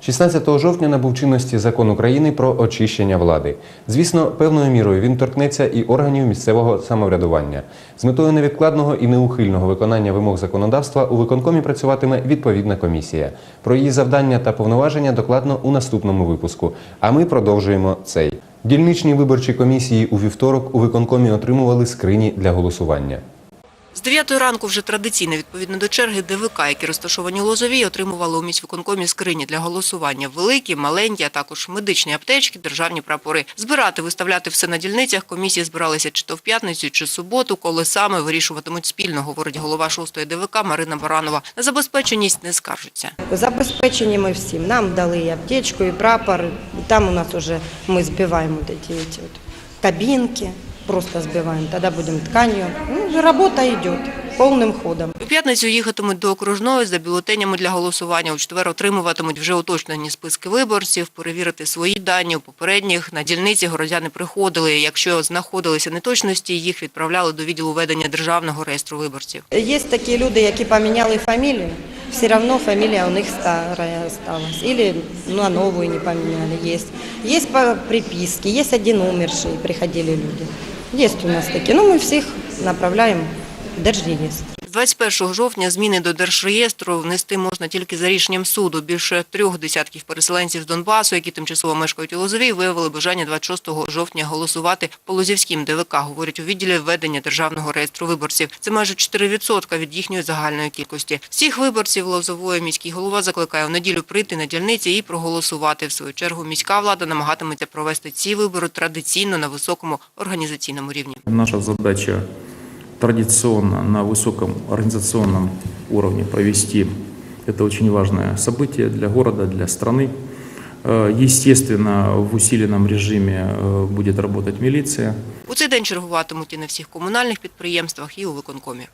16 жовтня набув чинності закон України про очищення влади. Звісно, певною мірою він торкнеться і органів місцевого самоврядування. З метою невідкладного і неухильного виконання вимог законодавства у виконкомі працюватиме відповідна комісія. Про її завдання та повноваження докладно у наступному випуску. А ми продовжуємо цей. Дільничні виборчі комісії у вівторок у виконкомі отримували скрині для голосування. З 9 ранку вже традиційно, відповідно до черги, ДВК, які розташовані у Лозовій, отримували у міськвиконкомі скрині для голосування. Великі, маленькі, а також медичні аптечки, державні прапори. Збирати, виставляти все на дільницях комісії збиралися чи то в п'ятницю, чи суботу, коли саме вирішуватимуть спільно, говорить голова 6-ї ДВК Марина Баранова. На забезпеченість не скаржиться. Забезпечені ми всім. Нам дали і аптечку, і прапор. І там у нас вже ми збиваємо эти вот кабинки, просто збиваємо. Тоді будемо тканью. Ну, робота йде повним ходом. У п'ятницю їхатимуть до окружної за бюлетенями для голосування. У четвер отримуватимуть вже уточнені списки виборців, перевірити свої дані. У попередніх на дільниці городяни приходили. Якщо знаходилися неточності, їх відправляли до відділу ведення державного реєстру виборців. Є такі люди, які поміняли фамілію, все одно фамілія у них стара осталась. Или ну, а новую не поміняли. Є. Є по приписке, є один умерший, приходили люди. Є у нас такі. Ну, ми всіх направляємо в Держреєстр. З 21 жовтня зміни до держреєстру внести можна тільки за рішенням суду. Більше трьох десятків переселенців з Донбасу, які тимчасово мешкають у Лозовій, виявили бажання 26 жовтня голосувати по Лозівським ДВК, говорять у відділі ведення державного реєстру виборців. Це майже 4% від їхньої загальної кількості. Всіх виборців Лозової міський голова закликає у неділю прийти на дільниці і проголосувати. В свою чергу міська влада намагатиметься провести ці вибори традиційно на високому організаційному рівні. Наша задача традиционно на высоком организационном уровне провести это очень важное событие для города, для страны. Э, Естественно, в усиленном режиме э, будет работать милиция. У цей день чергуватимуть і на всіх комунальних підприємствах, і у виконкомі.